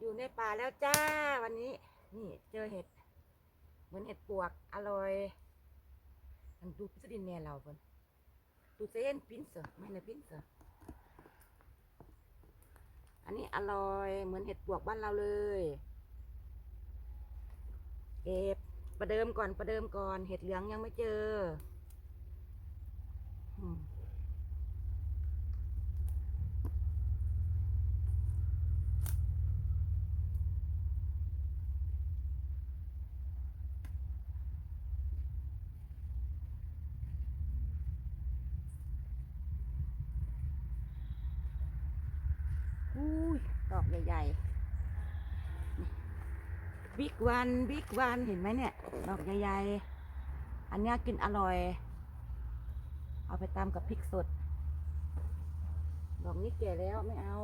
อยู่ในป่าแล้วจ้าวันนี้ นี่เจอเห็ด เหมือนเห็ดปวกอร่อยมันดูพิสดินแน่เราเพิ่นดูเซนพินเซอร์ไม่เลยพินเซอร์อันนี้อร่อยเหมือนเห็ดปวกบ้านเราเลยเก็บประเดิมก่อนประเดิมก่อนเห็ดเหลืองยังไม่เจอม อุ้ยดอกให ญ่บิ๊กวันบิ๊กวันเห็นไหมเนี่ย ดอกใหญ่ๆ อันนี้กินอร่อย เอาไปตามกับพริกสด ดอกนี้แก่แล้วไม่เอา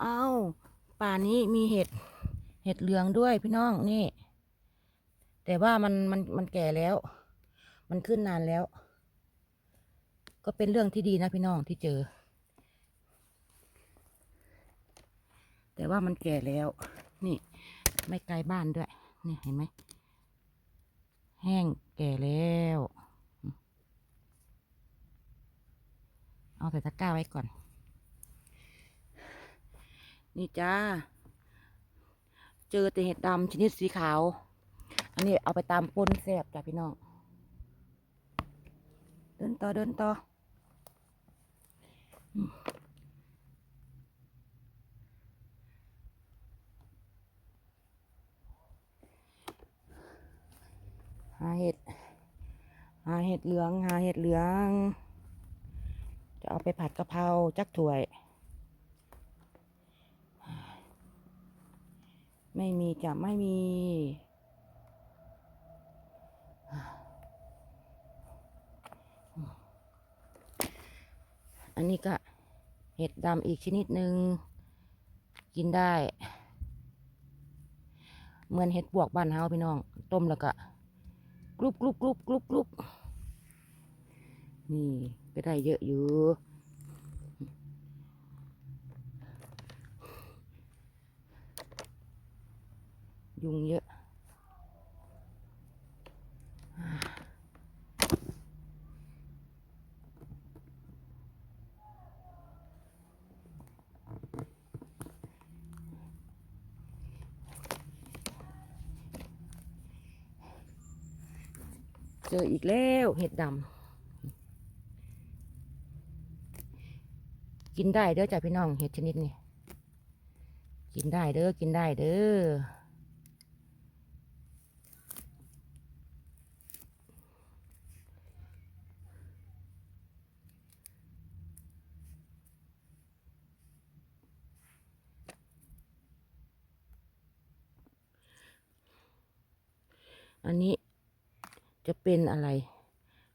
เอา ป่านี้มีเห็ด เห็ดเหลืองด้วยพี่น้องนี่ แต่ว่ามันมันมันแก่แล้ว มันขึ้นนานแล้ว ก็เป็นเรื่องที่ดีนะพี่น้องที่เจอ แต่ว่ามันแก่แล้ว นี่ ไม่ไกลบ้านด้วย นี่เห็นไหม แห้งแก่แล้ว เอาใส่ตะกร้าไว้ก่อน นี่จ้า เจอแต่เห็ดดำชนิดสีขาว อันนี้เอาไปตามปนแสบจ้ะพี่น้อง เดินต่อเดินต่อหาเห็ด หาเห็ดเหลือง หาเห็ดเหลือง จะเอาไปผัดกะเพราจักถ้วย ไม่มีจะไม่มี อันนี้ก็เห็ดดำอีกชนิดหนึ่งกินได้ เหมือนเห็ดปวกบ้านเฮาพี่น้อง ต้มแล้วก็กรุบกรุบกรุบกรุบกรุบนี่ก็ได้เยอะอยู่ ยุงเยอะเจออีกแล้วเห็ดดำกินได้เด้อจ้ะพี่น้องเห็ดชนิดนี้กินได้เด้อกินได้เด้อ อันนี้จะเป็นอะไร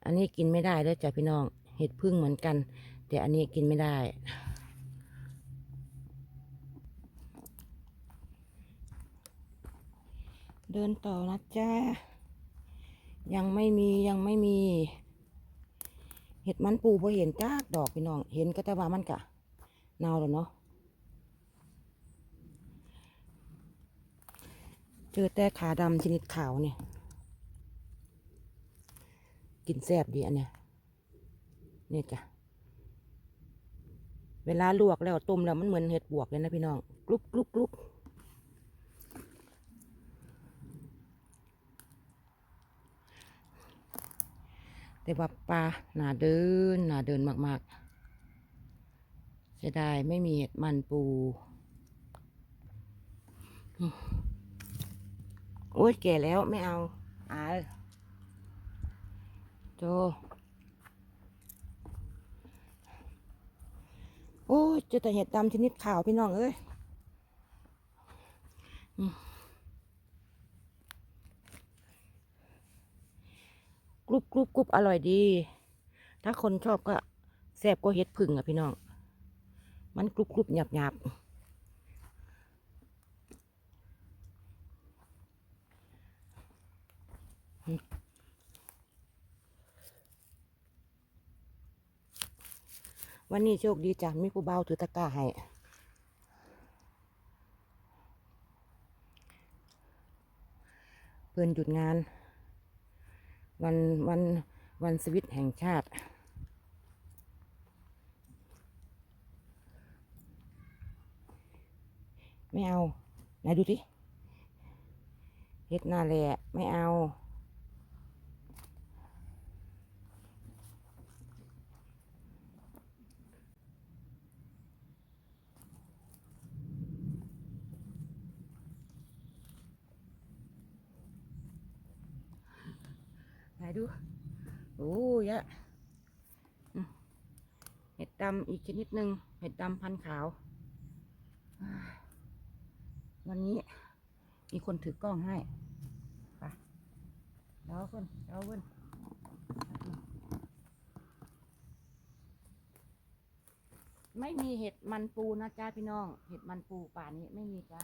อันนี้กินไม่ได้แล้วจ้ะพี่น้อง เห็ดพึ่งเหมือนกัน แต่อันนี้กินไม่ได้ เดินต่อนะจ้า ยังไม่มียังไม่มี เห็ดมันปูพอเห็นจ้ากดอกพี่น้อง เห็นก็แต่ว่ามันกะเน่าแล้วเนาะเจอแต่ขาดำชนิดขาวเนี่ย กินแซ่บดีอันเนี้ยเนี่ยจ้ะ เวลาลวกแล้วต้มแล้วมันเหมือนเห็ดบวกเลยนะพี่น้องกรุบกรุบกรุบแต่ว่าปลาหนาเดินหนาเดินมากๆเสียดายไม่มีเห็ดมันปู โอ้ยแก่แล้วไม่เอาอาย ดูโอ้เจอแต่เห็ดดำชนิดขาวพี่น้องเอ้ยกรุบกรุบกรุบอร่อยดี ถ้าคนชอบก็แซ่บก็เห็ดผึ่งอะพี่น้อง มันกรุบกรุบหยาบหยาบ วันนี้โชคดีจ้ะมีผู้เบาวถือตะกร้าให้เพื่อนหยุดงาน วันวันวันสวิตแห่งชาติ ไม่เอาไหนดูดิเฮ็ดหน้าแหละไม่เอา ไหนดู โอ้ยะเห็ดดำอีกชนิดหนึ่งเห็ดดำพันขาว วันนี้มีคนถือกล้องให้ไปแล้วคนแล้วเว้นไม่มีเห็ดมันปูนะจ้าพี่น้อง เห็ดมันปูป่านี้ไม่มีจ้า